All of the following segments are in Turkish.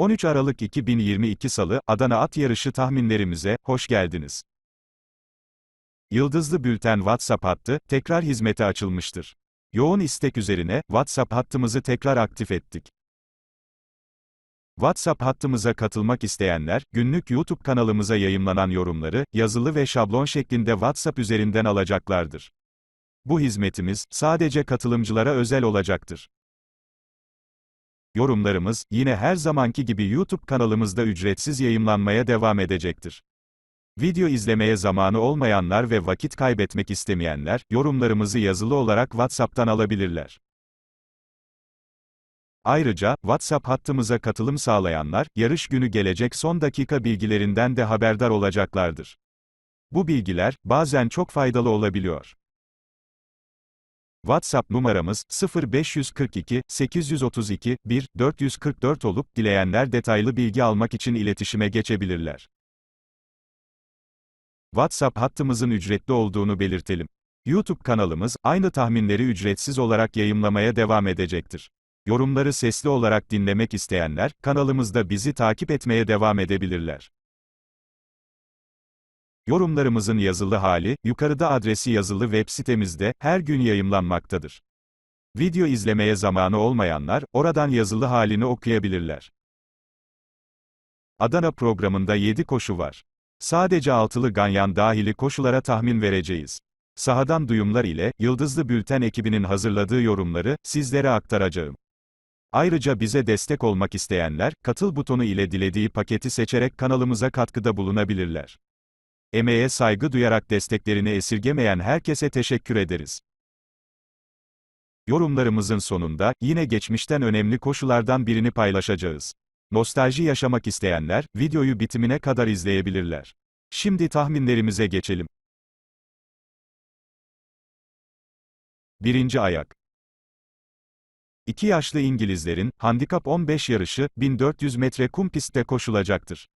13 Aralık 2022 Salı, Adana At Yarışı tahminlerimize, hoş geldiniz. Yıldızlı Bülten WhatsApp hattı, tekrar hizmete açılmıştır. Yoğun istek üzerine, WhatsApp hattımızı tekrar aktif ettik. WhatsApp hattımıza katılmak isteyenler, günlük YouTube kanalımıza yayımlanan yorumları, yazılı ve şablon şeklinde WhatsApp üzerinden alacaklardır. Bu hizmetimiz, sadece katılımcılara özel olacaktır. Yorumlarımız, yine her zamanki gibi YouTube kanalımızda ücretsiz yayımlanmaya devam edecektir. Video izlemeye zamanı olmayanlar ve vakit kaybetmek istemeyenler, yorumlarımızı yazılı olarak WhatsApp'tan alabilirler. Ayrıca, WhatsApp hattımıza katılım sağlayanlar, yarış günü gelecek son dakika bilgilerinden de haberdar olacaklardır. Bu bilgiler, bazen çok faydalı olabiliyor. WhatsApp numaramız 0542 832 1 444 olup dileyenler detaylı bilgi almak için iletişime geçebilirler. WhatsApp hattımızın ücretli olduğunu belirtelim. YouTube kanalımız aynı tahminleri ücretsiz olarak yayımlamaya devam edecektir. Yorumları sesli olarak dinlemek isteyenler kanalımızda bizi takip etmeye devam edebilirler. Yorumlarımızın yazılı hali, yukarıda adresi yazılı web sitemizde, her gün yayımlanmaktadır. Video izlemeye zamanı olmayanlar, oradan yazılı halini okuyabilirler. Adana programında 7 koşu var. Sadece altılı ganyan dahili koşulara tahmin vereceğiz. Sahadan duyumlar ile, Yıldızlı Bülten ekibinin hazırladığı yorumları, sizlere aktaracağım. Ayrıca bize destek olmak isteyenler, katıl butonu ile dilediği paketi seçerek kanalımıza katkıda bulunabilirler. Emeğe saygı duyarak desteklerini esirgemeyen herkese teşekkür ederiz. Yorumlarımızın sonunda, yine geçmişten önemli koşulardan birini paylaşacağız. Nostalji yaşamak isteyenler, videoyu bitimine kadar izleyebilirler. Şimdi tahminlerimize geçelim. Birinci ayak. İki yaşlı İngilizlerin, Handikap 15 yarışı, 1400 metre kum pistte koşulacaktır.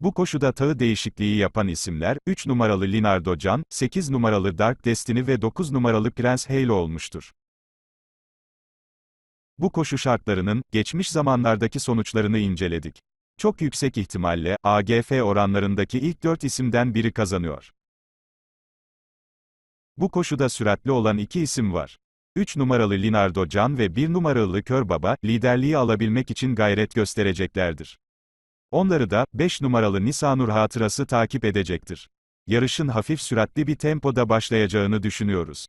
Bu koşuda tağı değişikliği yapan isimler, 3 numaralı Linardo Can, 8 numaralı Dark Destiny ve 9 numaralı Prens Halo olmuştur. Bu koşu şartlarının, geçmiş zamanlardaki sonuçlarını inceledik. Çok yüksek ihtimalle, AGF oranlarındaki ilk 4 isimden biri kazanıyor. Bu koşuda süratli olan iki isim var. 3 numaralı Linardo Can ve 1 numaralı Kör Baba, liderliği alabilmek için gayret göstereceklerdir. Onları da, 5 numaralı Nisanur hatırası takip edecektir. Yarışın hafif süratli bir tempoda başlayacağını düşünüyoruz.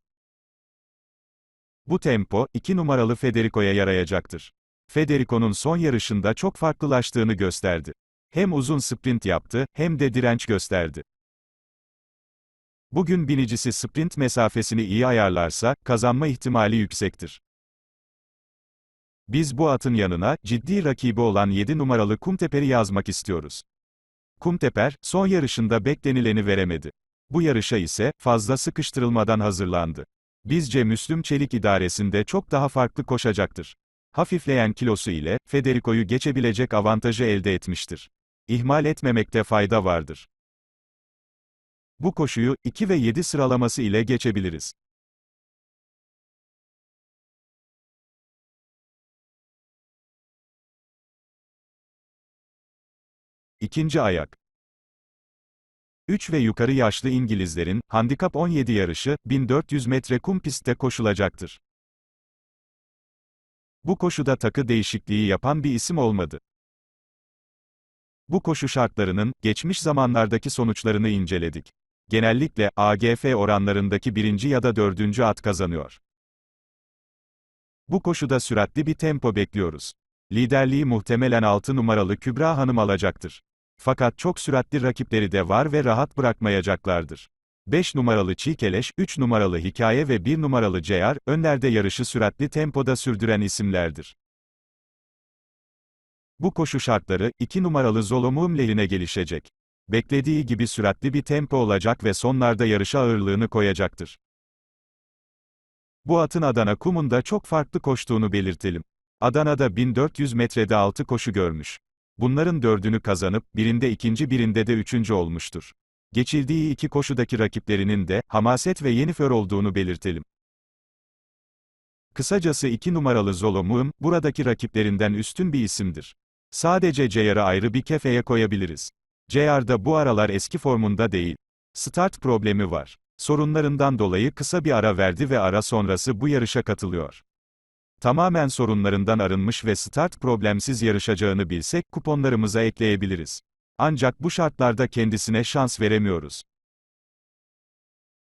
Bu tempo, 2 numaralı Federico'ya yarayacaktır. Federico'nun son yarışında çok farklılaştığını gösterdi. Hem uzun sprint yaptı, hem de direnç gösterdi. Bugün binicisi sprint mesafesini iyi ayarlarsa, kazanma ihtimali yüksektir. Biz bu atın yanına, ciddi rakibi olan 7 numaralı Kumteper'i yazmak istiyoruz. Kumteper, son yarışında beklenileni veremedi. Bu yarışa ise, fazla sıkıştırılmadan hazırlandı. Bizce Müslüm Çelik idaresinde çok daha farklı koşacaktır. Hafifleyen kilosu ile, Federico'yu geçebilecek avantajı elde etmiştir. İhmal etmemekte fayda vardır. Bu koşuyu, 2 ve 7 sıralaması ile geçebiliriz. İkinci ayak. 3 ve yukarı yaşlı İngilizlerin, Handikap 17 yarışı, 1400 metre kum pistte koşulacaktır. Bu koşuda takı değişikliği yapan bir isim olmadı. Bu koşu şartlarının, geçmiş zamanlardaki sonuçlarını inceledik. Genellikle, AGF oranlarındaki birinci ya da dördüncü at kazanıyor. Bu koşuda süratli bir tempo bekliyoruz. Liderliği muhtemelen 6 numaralı Kübra Hanım alacaktır. Fakat çok süratli rakipleri de var ve rahat bırakmayacaklardır. 5 numaralı Çiğkeleş, 3 numaralı Hikaye ve 1 numaralı Ceyar, önlerde yarışı süratli tempoda sürdüren isimlerdir. Bu koşu şartları, 2 numaralı Zolomum lehine gelişecek. Beklediği gibi süratli bir tempo olacak ve sonlarda yarışa ağırlığını koyacaktır. Bu atın Adana kumunda çok farklı koştuğunu belirtelim. Adana'da 1400 metrede 6 koşu görmüş. Bunların dördünü kazanıp, birinde ikinci birinde de üçüncü olmuştur. Geçildiği iki koşudaki rakiplerinin de, Hamaset ve Yenifer olduğunu belirtelim. Kısacası 2 numaralı Zolomum, buradaki rakiplerinden üstün bir isimdir. Sadece JR'ı ayrı bir kefeye koyabiliriz. JR da bu aralar eski formunda değil. Start problemi var. Sorunlarından dolayı kısa bir ara verdi ve ara sonrası bu yarışa katılıyor. Tamamen sorunlarından arınmış ve start problemsiz yarışacağını bilsek kuponlarımıza ekleyebiliriz. Ancak bu şartlarda kendisine şans veremiyoruz.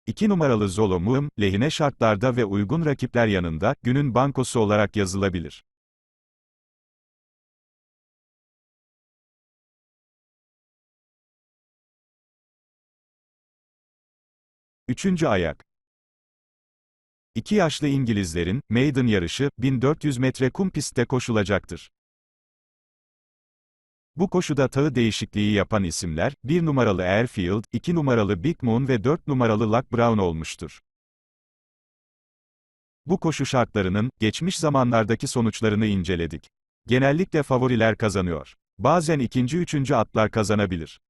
2 numaralı Zolomum, lehine şartlarda ve uygun rakipler yanında, günün bankosu olarak yazılabilir. Üçüncü ayak. İki yaşlı İngilizlerin, maiden yarışı, 1400 metre kum pistte koşulacaktır. Bu koşuda tağı değişikliği yapan isimler, 1 numaralı Airfield, 2 numaralı Big Moon ve 4 numaralı Luck Brown olmuştur. Bu koşu şartlarının, geçmiş zamanlardaki sonuçlarını inceledik. Genellikle favoriler kazanıyor. Bazen ikinci üçüncü atlar kazanabilir.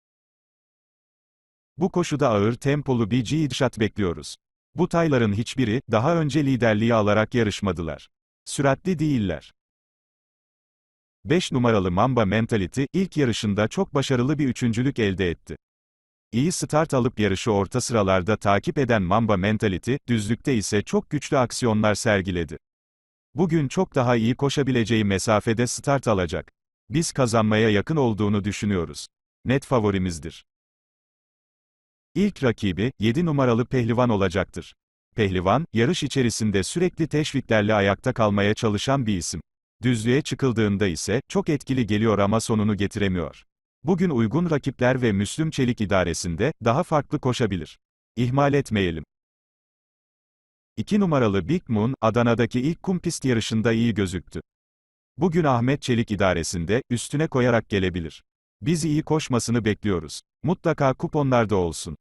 Bu koşuda ağır tempolu bir gidişat bekliyoruz. Bu tayların hiçbiri, daha önce liderliği alarak yarışmadılar. Süratli değiller. 5 numaralı Mamba Mentality, ilk yarışında çok başarılı bir üçüncülük elde etti. İyi start alıp yarışı orta sıralarda takip eden Mamba Mentality, düzlükte ise çok güçlü aksiyonlar sergiledi. Bugün çok daha iyi koşabileceği mesafede start alacak. Biz kazanmaya yakın olduğunu düşünüyoruz. Net favorimizdir. İlk rakibi, 7 numaralı Pehlivan olacaktır. Pehlivan, yarış içerisinde sürekli teşviklerle ayakta kalmaya çalışan bir isim. Düzlüğe çıkıldığında ise, çok etkili geliyor ama sonunu getiremiyor. Bugün uygun rakipler ve Müslüm Çelik idaresinde, daha farklı koşabilir. İhmal etmeyelim. 2 numaralı Big Moon, Adana'daki ilk kum pist yarışında iyi gözüktü. Bugün Ahmet Çelik idaresinde, üstüne koyarak gelebilir. Biz iyi koşmasını bekliyoruz. Mutlaka kuponlarda olsun.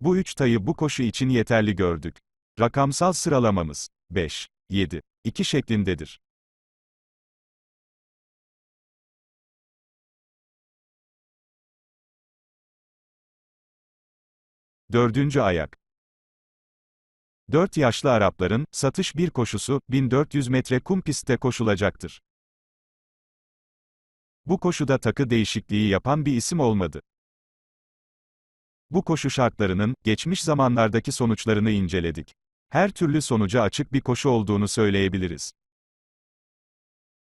Bu üç tayı bu koşu için yeterli gördük. Rakamsal sıralamamız 5, 7, 2 şeklindedir. Dördüncü ayak. 4 yaşlı Arapların, satış bir koşusu, 1400 metre kum pistte koşulacaktır. Bu koşuda takı değişikliği yapan bir isim olmadı. Bu koşu şartlarının, geçmiş zamanlardaki sonuçlarını inceledik. Her türlü sonuca açık bir koşu olduğunu söyleyebiliriz.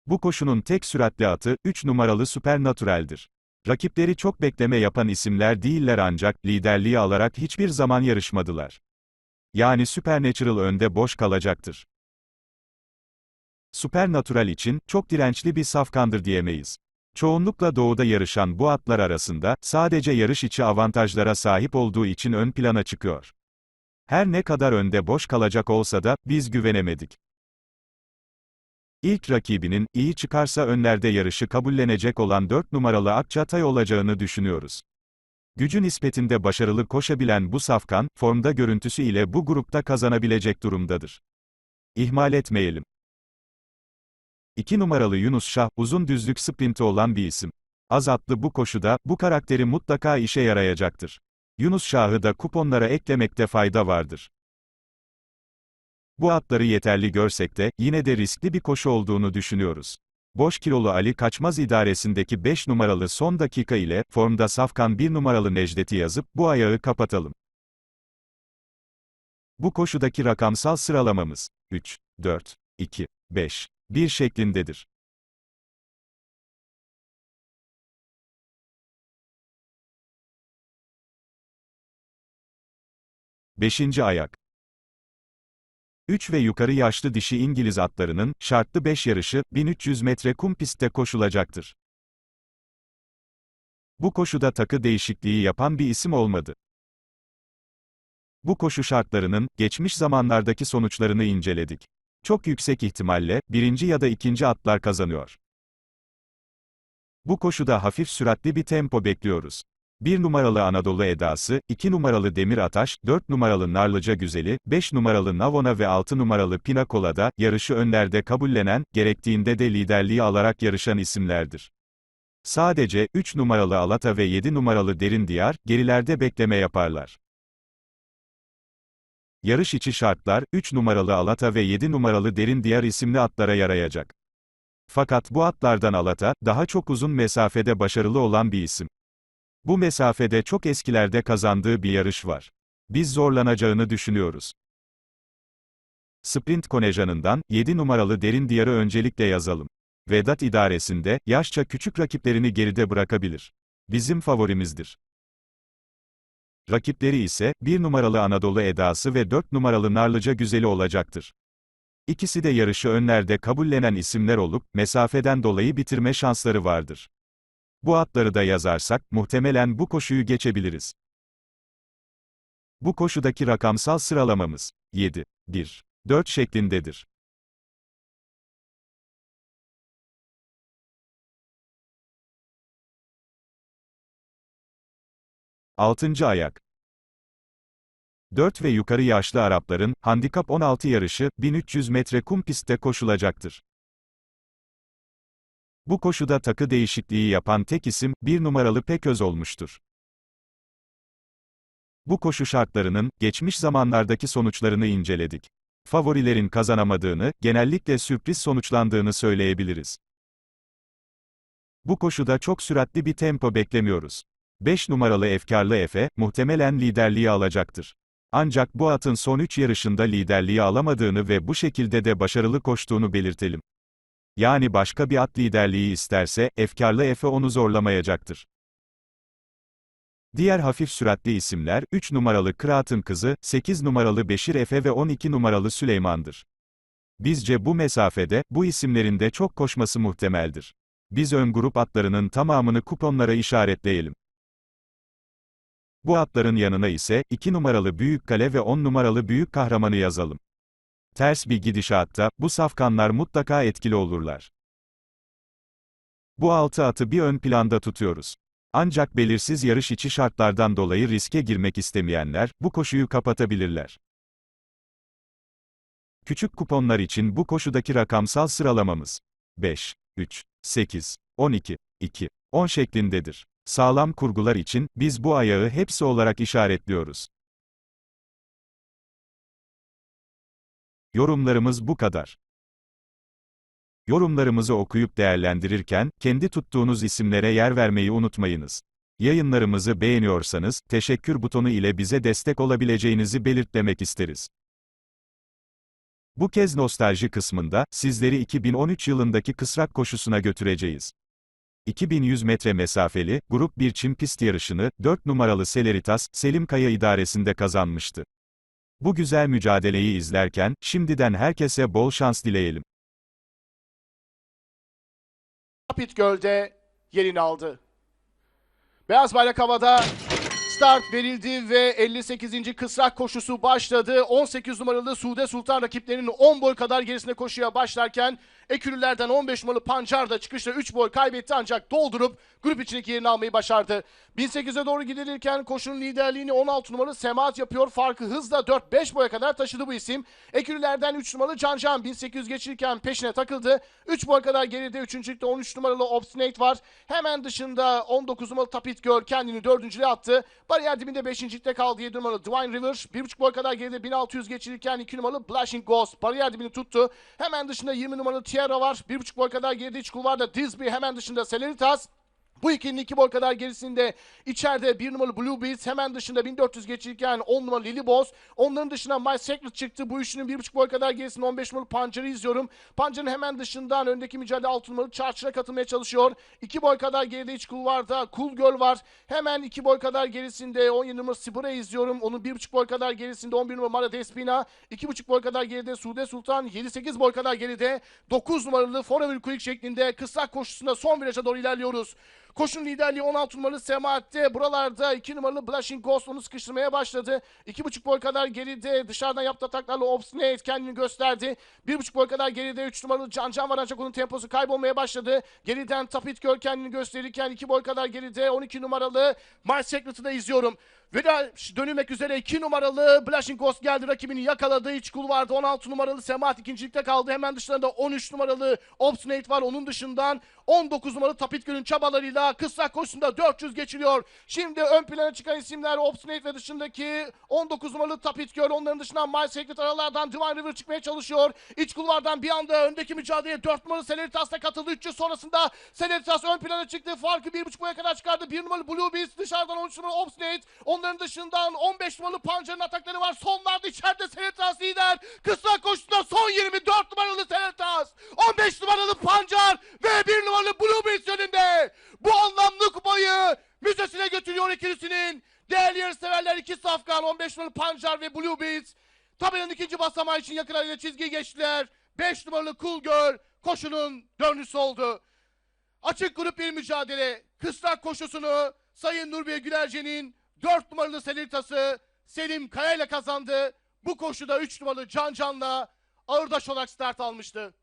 Bu koşunun tek süratli atı, 3 numaralı Supernatural'dir. Rakipleri çok bekleme yapan isimler değiller ancak, liderliği alarak hiçbir zaman yarışmadılar. Yani Supernatural önde boş kalacaktır. Supernatural için, çok dirençli bir safkandır diyemeyiz. Çoğunlukla doğuda yarışan bu atlar arasında, sadece yarış içi avantajlara sahip olduğu için ön plana çıkıyor. Her ne kadar önde boş kalacak olsa da, biz güvenemedik. İlk rakibinin, iyi çıkarsa önlerde yarışı kabullenecek olan 4 numaralı Akçatay olacağını düşünüyoruz. Gücü nispetinde başarılı koşabilen bu safkan, formda görüntüsü ile bu grupta kazanabilecek durumdadır. İhmal etmeyelim. 2 numaralı Yunus Şah, uzun düzlük sprinti olan bir isim. Az atlı bu koşuda, bu karakteri mutlaka işe yarayacaktır. Yunus Şah'ı da kuponlara eklemekte fayda vardır. Bu atları yeterli görsek de, yine de riskli bir koşu olduğunu düşünüyoruz. Boş kilolu Ali Kaçmaz idaresindeki 5 numaralı son dakika ile, formda safkan 1 numaralı Necdet'i yazıp, bu ayağı kapatalım. Bu koşudaki rakamsal sıralamamız, 3, 4, 2, 5, 1 şeklindedir. Beşinci ayak. 3 ve yukarı yaşlı dişi İngiliz atlarının, şartlı 5 yarışı, 1300 metre kum pistte koşulacaktır. Bu koşuda takı değişikliği yapan bir isim olmadı. Bu koşu şartlarının, geçmiş zamanlardaki sonuçlarını inceledik. Çok yüksek ihtimalle, birinci ya da ikinci atlar kazanıyor. Bu koşuda hafif süratli bir tempo bekliyoruz. 1 numaralı Anadolu Edası, 2 numaralı Demir Ataş, 4 numaralı Narlıca Güzeli, 5 numaralı Navona ve 6 numaralı Pinakola'da, yarışı önlerde kabullenen, gerektiğinde de liderliği alarak yarışan isimlerdir. Sadece, 3 numaralı Alata ve 7 numaralı Derin Diyar, gerilerde bekleme yaparlar. Yarış içi şartlar, 3 numaralı Alata ve 7 numaralı Derin Diyar isimli atlara yarayacak. Fakat bu atlardan Alata, daha çok uzun mesafede başarılı olan bir isim. Bu mesafede çok eskilerde kazandığı bir yarış var. Biz zorlanacağını düşünüyoruz. Sprint kontenjanından, 7 numaralı Derin Diyar'ı öncelikle yazalım. Vedat idaresinde, yaşça küçük rakiplerini geride bırakabilir. Bizim favorimizdir. Rakipleri ise, 1 numaralı Anadolu Edası ve 4 numaralı Narlıca Güzeli olacaktır. İkisi de yarışı önlerde kabullenen isimler olup, mesafeden dolayı bitirme şansları vardır. Bu atları da yazarsak, muhtemelen bu koşuyu geçebiliriz. Bu koşudaki rakamsal sıralamamız, 7, 1, 4 şeklindedir. Altıncı ayak. 4 ve yukarı yaşlı Arapların, handikap 16 yarışı, 1300 metre kum pistte koşulacaktır. Bu koşuda takı değişikliği yapan tek isim, 1 numaralı Peköz olmuştur. Bu koşu şartlarının, geçmiş zamanlardaki sonuçlarını inceledik. Favorilerin kazanamadığını, genellikle sürpriz sonuçlandığını söyleyebiliriz. Bu koşuda çok süratli bir tempo beklemiyoruz. 5 numaralı Efkarlı Efe, muhtemelen liderliği alacaktır. Ancak bu atın son 3 yarışında liderliği alamadığını ve bu şekilde de başarılı koştuğunu belirtelim. Yani başka bir at liderliği isterse, Efkarlı Efe onu zorlamayacaktır. Diğer hafif süratli isimler, 3 numaralı Kıraat'ın kızı, 8 numaralı Beşir Efe ve 12 numaralı Süleyman'dır. Bizce bu mesafede, bu isimlerin de çok koşması muhtemeldir. Biz ön grup atlarının tamamını kuponlara işaretleyelim. Bu atların yanına ise, 2 numaralı Büyük Kale ve 10 numaralı Büyük Kahramanı yazalım. Ters bir gidişatta, bu safkanlar mutlaka etkili olurlar. Bu altı atı bir ön planda tutuyoruz. Ancak belirsiz yarış içi şartlardan dolayı riske girmek istemeyenler, bu koşuyu kapatabilirler. Küçük kuponlar için bu koşudaki rakamsal sıralamamız 5, 3, 8, 12, 2, 10 şeklindedir. Sağlam kurgular için, biz bu ayağı hepsi olarak işaretliyoruz. Yorumlarımız bu kadar. Yorumlarımızı okuyup değerlendirirken, kendi tuttuğunuz isimlere yer vermeyi unutmayınız. Yayınlarımızı beğeniyorsanız, teşekkür butonu ile bize destek olabileceğinizi belirtmek isteriz. Bu kez nostalji kısmında, sizleri 2013 yılındaki kısrak koşusuna götüreceğiz. 2100 metre mesafeli, grup 1 çim pist yarışını, 4 numaralı Seleritas, Selim Kaya idaresinde kazanmıştı. Bu güzel mücadeleyi izlerken, şimdiden herkese bol şans dileyelim. Rapid Göl'de yerini aldı. Beyaz bayrak havada start verildi ve 58. kısrak koşusu başladı. 18 numaralı Sude Sultan rakiplerinin 10 boy kadar gerisine koşuya başlarken Ekürülerden 15 numaralı Pancar da çıkışta 3 boy kaybetti ancak doldurup grup içindeki yerini almayı başardı. 1800'e doğru gidilirken koşunun liderliğini 16 numaralı Semaat yapıyor. Farkı hızla 4-5 boya kadar taşıdı bu isim. Ekürülerden 3 numaralı Cancan 1800 geçirirken peşine takıldı. 3 boy kadar geride 3. 13 numaralı Obstinate var. Hemen dışında 19 numaralı Tapit Girl kendini 4. attı. Bariyer dibinde 5. kaldı 7 numaralı Divine River. 1,5 boy kadar geride 1600 geçirirken 2 numaralı Blushing Ghost bariyer dibini tuttu. Hemen dışında 20 numaralı Tierra var. 1,5 boy kadar geride iç kulvarda Disby hemen dışında Celeritas. Bu ikinin iki boy kadar gerisinde içeride bir numaralı Blue Beats hemen dışında 1400 geçirirken 10 numaralı Lily Boss. Onların dışına My Secret çıktı. Bu üçünün bir buçuk boy kadar gerisinde 15 numaralı Pancar'ı izliyorum. Pancar'ın hemen dışından öndeki mücadele 6 numaralı Charger'a katılmaya çalışıyor. 2 boy kadar geride iç kulvarda Cool Girl var. Hemen 2 boy kadar gerisinde 17 numaralı Sibir'a izliyorum. Onun 1,5 boy kadar gerisinde 11 numaralı Mara Despina. 2,5 boy kadar geride Sude Sultan. 7-8 boy kadar geride 9 numaralı Forever Quick şeklinde kısa koşusunda son viraja doğru ilerliyoruz. Koşun liderliği 16 numaralı Semahat'te. Buralarda 2 numaralı Blushing Ghost onu sıkıştırmaya başladı. 2,5 boy kadar geride dışarıdan yaptığı ataklarla Obstinate kendini gösterdi. 1,5 boy kadar geride 3 numaralı Can Can var ancak onun temposu kaybolmaya başladı. Geriden Tapit Göl kendini gösterirken 2 boy kadar geride 12 numaralı My Secret'ı da izliyorum. Ve de dönülmek üzere 2 numaralı Ghost geldi rakibini yakaladı. İç kulvarda 16 numaralı Semahat ikincilikte kaldı. Hemen dışlarında 13 numaralı Obstinate var. Onun dışından 19 numaralı Tapit Göl'ün çabalarıyla da kısrak koşusunda 400 geçiliyor. Şimdi ön plana çıkan isimler Obstinate ve dışındaki 19 numaralı Tapit Girl. Onların dışından My Secret aralardan Divine River çıkmaya çalışıyor. İç kulvardan bir anda öndeki mücadeleye 4 numaralı Celeritas da katıldı. 300 sonrasında Celeritas ön plana çıktı. Farkı 1.5 boya kadar çıkardı. 1 numaralı Blue Beast dışarıdan 13 numaralı Obstinate. Onların dışından 15 numaralı Pancar'ın atakları var. Sonlarda içeride Celeritas lider. Kısa koşusunda son 24 numaralı Celeritas. 15 numaralı Pancar ve 1 numaralı Blue Beast yönünde. Bu anlamlı kupayı müzesine götürüyor ikilisinin. Değerli yarışseverler iki safkan 15 numaralı Pancar ve Blue Beast. Tabelanın ikinci basamağı için yakın arayla çizgiyi geçtiler. 5 numaralı Cool Girl koşunun dördüncüsü oldu. Açık grup bir mücadele. Kısrak koşusunu Sayın Nurbiye Gülerce'nin 4 numaralı Selirtası Selim Kaya ile kazandı. Bu koşuda 3 numaralı Can Can'la ağırdaş olarak start almıştı.